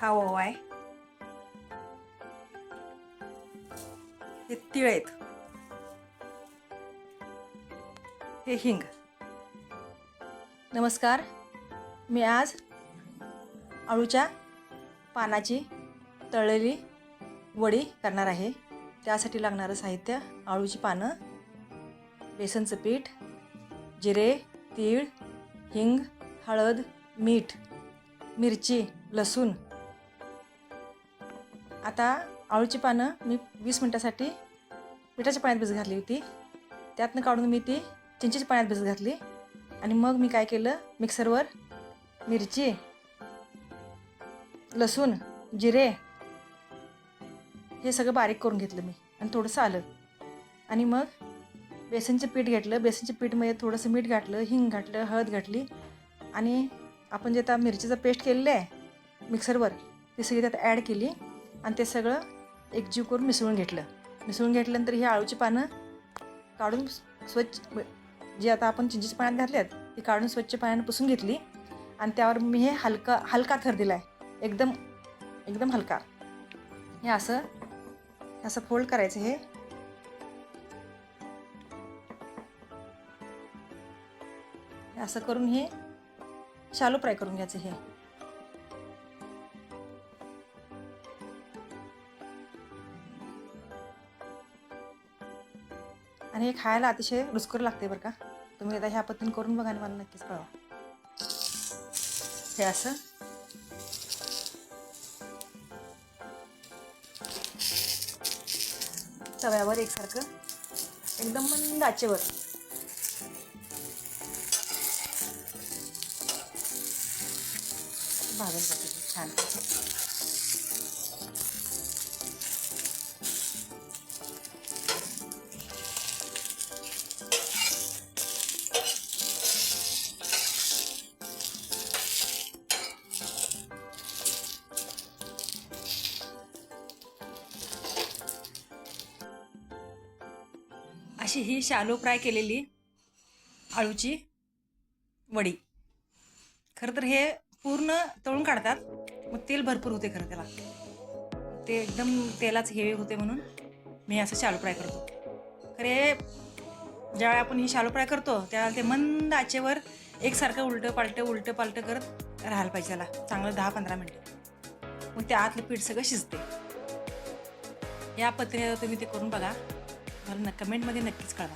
हा ओवा आहे. हे तिळ आहेत. हे हिंग. नमस्कार. मी आज आळूच्या पानाची तळलेली वडी करणार आहे. त्यासाठी लागणारं साहित्य आळूची पानं बेसनचं पीठ जिरे तीळ हिंग हळद मीठ मिरची लसूण आता आळूची पानं मी वीस मिनटासाठी पिठाच्या पाण्यात भिज घातली होती. त्यातनं काढून मी ती चिंचेच्या पाण्यात भिज घातली. आणि मग मी काय केलं? मिक्सरवर मिरची लसूण जिरे हे सगळं बारीक करून घेतलं मी. आणि थोडंसं आलं. आणि मग बेसनचं पीठ घेतलं. बेसनच्या पीठमध्ये थोडंसं मीठ घातलं हिंग घातलं हळद घातली. आणि आपण जे आता मिरचीचं पेस्ट केलेलं आहे मिक्सरवर ती सगळी त्यात ॲड केली. आणि ते सगळं एकजीव करून मिसळून घेतलं. मिसळून घेतल्यानंतर ही आळूची पानं काढून स्वच्छ जी आता आपण चिंचेच्या पाण्यात घातल्यात ती काढून स्वच्छ पाण्यानं पुसून घेतली आणि त्यावर मी हे हलका हलका थर दिला आहे एकदम एकदम हलका. हे असं असं फोल्ड करायचं हे. हे असं करून हे शालो फ्राय करून घ्यायचं हे. आणि हे खायला अतिशय रुचकर लागते बरं का. तुम्ही आता ह्या पद्धतीने करून बघा आणि मला नक्कीच कळवा. हे असं. तव्यावर एकसारखं एकदम मंद आचेवर. भाजून छान. अशी ही शालो फ्राय केलेली आळूची वडी. खरं तर हे पूर्ण तळून काढतात. मग तेल भरपूर होते खरं त्याला. ते एकदम तेलाच हेवे होते म्हणून मी असं शालो फ्राय करतो. खरे ज्यावेळी आपण ही शालो फ्राय करतो त्यावेळेला ते मंद आचेवर एकसारखं उलटं पालटं उलटं पालटं करत राहायला पाहिजे त्याला. चांगलं दहा पंधरा मिनटं. मग ते आतलं पीठ सगळं शिजते या पद्धतीने तुम्ही ते करून बघा. कमेंटमध्ये नक्कीच कळवा.